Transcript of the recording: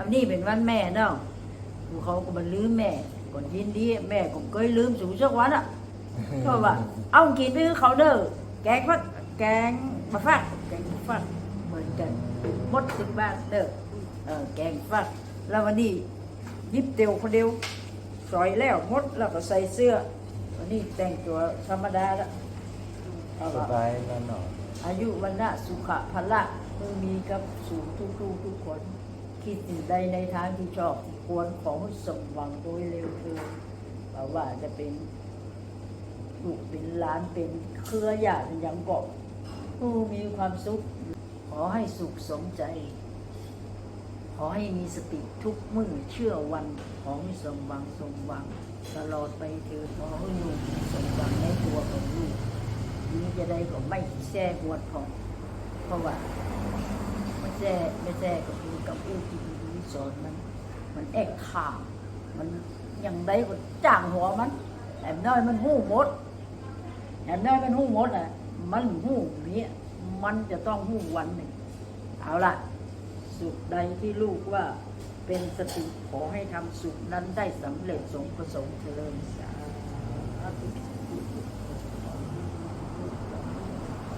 อันนี้เป็นวันแม่เนาะเขาก็มาลืมแม่ก่อนยินดีแม่ก็เคยลืมสู่สักวันอะเพราะว่า เอากินไปคือเขาเด้อแกงฟักแกงมาฟักแกงฟักเหมือนกันหมดสิบบาทเด้อเออแกงฟัก แล้ววันนี้ยิบเตียวคนเดียวสอยแล้วหมดแล้วก็ใส่เสื้อ วันนี้แต่งตัวธรรมดาละเอาสละบายแล้วเนาะอายุวันนะสุขะพละมือมีกับสู่ทุกทุกๆทุกคน คิดสิ่งใดในทางที่ชอบที่ควรขอให้สมหวังโดยเร็วเถิดว่าว่าจะเป็นลูกเป็นหลานเป็นเครือญาติเป็นยังบอกผู้มีความสุข ขอให้สุขสมใจ ขอให้มีสติทุกมือเชื่อวันขอให้สมหวังสมหวัง ตลอดไปเถิดขอให้ลูกสมหวังในตัวของลูกนี้จะได้ก็ไม่แซ่หวดพองเพราะว่า ไม่แซ่ไม่แซ่ก็คือกับอู้ที่ดีสอนมัน มันแอกขาวมันอยังได้ก็จ้างหัวมันแอมน้อยมันหู้หมดแอมน้อยมันหู้หมดอะมันหู้เนี้ยมันจะต้องหู้วันหนึ่งเอาล่ะสุขใดที่ลูกว่าเป็นสติขอให้ทำสุขนั้นได้สำเร็จสมประสงค์เจริญสา